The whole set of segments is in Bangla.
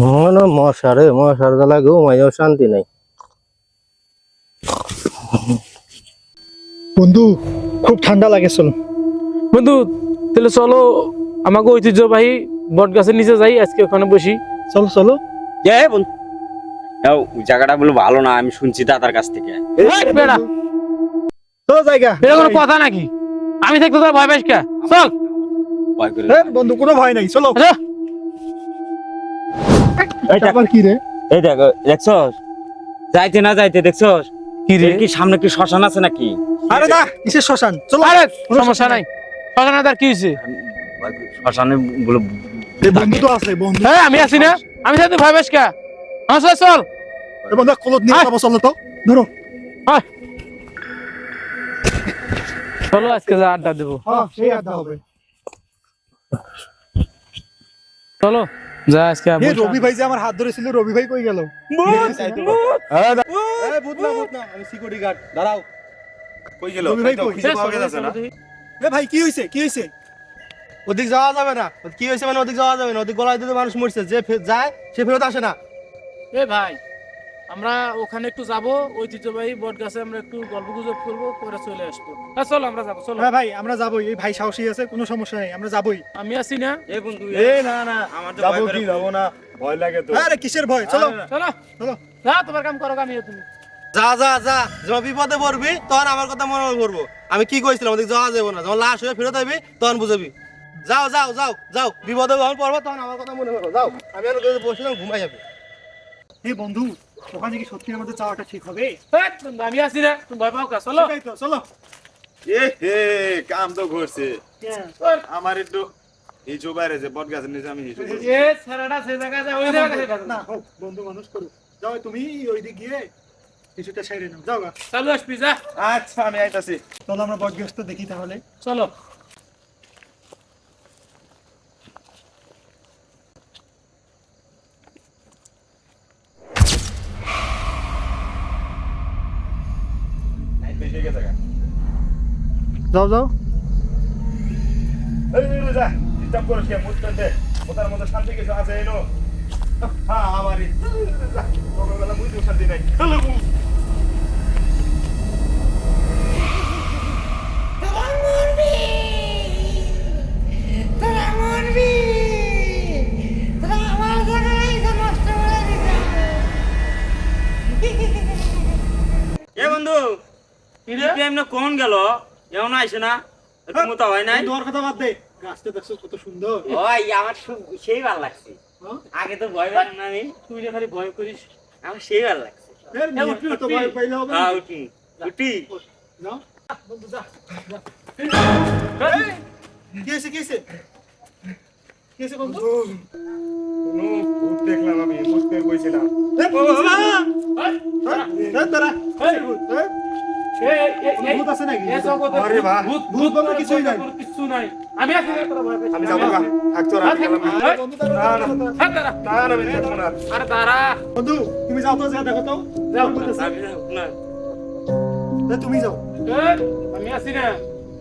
মনে মশা রে মশার জ্বালা ঘুমাইও শান্তি নাই। বন্ধু খুব ঠান্ডা লাগে চল বন্ধু তাহলে চলো আমাকে ঐতিহ্যবাহী বট গাছের নিচে যাই আজকে ওখানে বসি। চলো চলো। এ বন্ধু। ওই জায়গাটা বলে ভালো না আমি শুনছি দাদার কাছ থেকে। বেড়া। চলো জায়গা। এটা কোনো কথা নাকি? আমি থাকতে তোর ভয় পাইস কে? চল। ভয় করে বন্ধু কোনো ভয় নাই চলো। আবার কি রে? এই দেখ দেখছস? যাইতে না যাইতে দেখছস? কি রে? কি সামনে কি শ্মশান আছে নাকি? আরে না কিসের শ্মশান? চলো। আরে সমস্যা নাই। নাই তার কি হয়েছে? শ্মশানে বলে বন্ধু তো আছে বন্ধু। হ্যাঁ আমি আছি না। আমি থাকতে ভয় পাইস কে? আমার সাথে চল। এ বন্ধু কলত নিয়ে যাব চলো তো। ধরো। আয়। চলো আজকে যা আড্ডা দেবো। হ্যাঁ সেই আড্ডা হবে। চলো। যা আজকে রবি ভাই যে আমার হাত ধরেছিল রবি ভাই কই গেল? ভূত না ভূত না আমি সিকিউরিটি গার্ড দাঁড়াও। কই গেল? রবি ভাই কই? খুঁজে পাওয়া গেছে না? এ ভাই কি হইছে কি হইছে? ওদিক যাওয়া যাবে না। কি হয়েছে মানে ওদিক যাওয়া যাবে না। ওদিক গলায় দিতে মানুষ মরছে। যে যায় সে ফেরত আসে না। এ ভাই। আমরা ওখানে একটু যাব ঐতিহ্যবাহী বট গাছে আমরা একটু গল্প গুজব করব পরে চলে আসব। হ্যাঁ চলো আমরা যাব চলো। হ্যাঁ ভাই আমরা যাবোই। এই ভাই সাহসী আছে কোনো সমস্যা নাই আমরা যাবোই। আমি আছি না? এ বন্ধু এ না না আমার যাব কি যাব না ভয় লাগে তো। আরে কিসের ভয়? চলো। চলো। চলো। যা তোমার কাম করো আমি তুমি। যা যা যা যখন বিপদে পড়বি তখন আমার কথা মনে করব। আমি কি কইছিলাম ওদিক যাওয়া যাবে না। যখন লাশ হয়ে ফেরত আইবি তখন বুঝাবি। যাও যাও যাও যাও বিপদে যখন পড়ব তখন আমার কথা মনে করব যাও আমি আর বসে ঘুমাই যাবে। এই বন্ধু ওখানে কি সত্যি আমাদের যাওয়াটা ঠিক হবে? আমি আছি না তুমি ভয় পাও চলো। তো, চলো। এ হে কাম তো করছে আমার একটু হিচু বাইরে যে বট গাছের নিচে আমি হিচু এ সে ওই জায়গায় না হোক বন্ধু মানুষ করো যাও তুমি ওই দিক গিয়ে কিছুটা সাইডে নাও। যাও চালু আসবি যা। আচ্ছা আমি আইতাছি। চলো আমরা বটগাছটা দেখি তাহলে। চলো বেশি গেছে গা। যাও যাও এই, এই, এই, যা, disturb করিস কে, মুততে দে। মুতার যাও শান্তি কিছু আছে। হ্যাঁ, আমারই। শান্তি নাই। এমনি কোন গেল? এমন আইসে না? তুমি তো হয় নাই? তোমার কথা বাদ দে। গাছটা দেখছ কত সুন্দর। ওই আমার সেই ভালো লাগছে। হ্যাঁ? আগে তো ভয় পাই না আমি। তুই যে খালি ভয় করিস আমার সেই ভালো লাগছে। উঠবি, এত উঠবি। ভয় পাইলে হবে হ্যাঁ উঠি উঠি যাও বন্ধু যা। কি হয়েছে কি হয়েছে? বন্ধু? কোনো ভূত দেখলাম আমি, মুততে বইছিলাম। এ, দাঁড়া। এই। ভূত, এ? এই ভূত আছে নাকি? এ জগতে আরে ভূত ভূত ভূত বলতে বলে কিছুই নাই। কিছু নাই আমি। আরে বন্ধু। আরে তুমি যাও তো যা দেখো তো। তুমি যাও আমি আছি না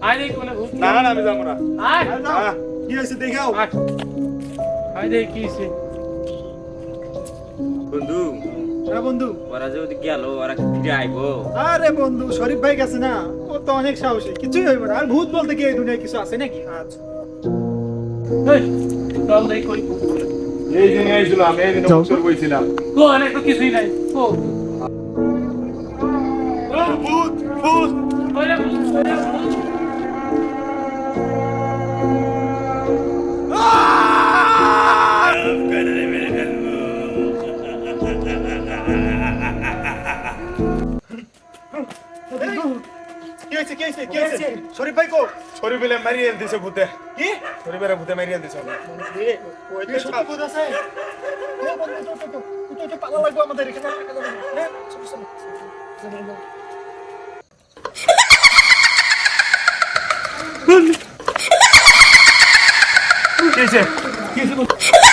দেখি কোনে না, না, আমি যাব না। আরে। কি হয়েছে দেখাও আয় আয় কি। বন্ধু বন্ধু। ওরা যে ওদিকে গেল ওরা কি ফিরে আইবো? আরে বন্ধু শরীফ ভাই গেছে না। ও তো অনেক সাহসী কিছুই হইবে না। আর ভূত বলতে কি এই দুনিয়ায় কিছু আছে নাকি? আচ্ছা। এই, চল দেখি কই? এই দিনে আইছিল, এই দিনে যাও। বইছিলাম। কো অনেক তো কিছুই নাই। কো। ভূত, ভূত। ভূত, কি হয়েছে কি হয়েছে কি হয়েছে শরীফ ভাই কো শরীফেলে মারিয়ে দিছে ভূতে। কি শরীফেলে ভূতে মারিয়ে দিছে। এ, সত্যি ভূত আছে পালা লাগবে আমাদের এখানে চলো। কি হয়েছে? কি হয়েছে?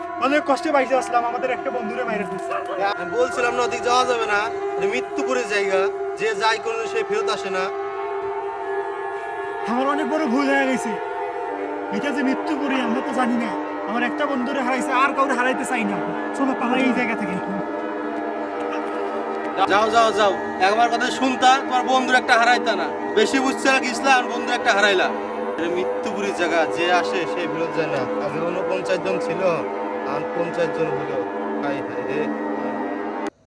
অনেক কষ্টে পাইছে আসলাম আমাদের একটা বন্ধুরে মাইরে আমি বলছিলাম না ওদিক যাওয়া যাবে না। মৃত্যুপুরের জায়গা যে যায় কোনো সে ফেরত আসে না। আমার অনেক বড় ভুল হয়ে গেছে। এটা যে মৃত্যু করি আমরা তো জানি না। আমার একটা বন্ধুরে হারাইছে আর কাউরে হারাইতে চাই না। চলো পালাই এই জায়গা থেকে যাও যাও যাও। একবার কথা শুনতা তোমার বন্ধুর একটা হারাইতা না। বেশি বুঝছে না গেছিলা আর বন্ধুর একটা হারাইলা। মৃত্যুপুরীর জায়গা যে আসে সে ফেরত যায় না। আগে উনপঞ্চাশ জন ছিল। আর পঞ্চাশ জন হলো। হাই হাই রে।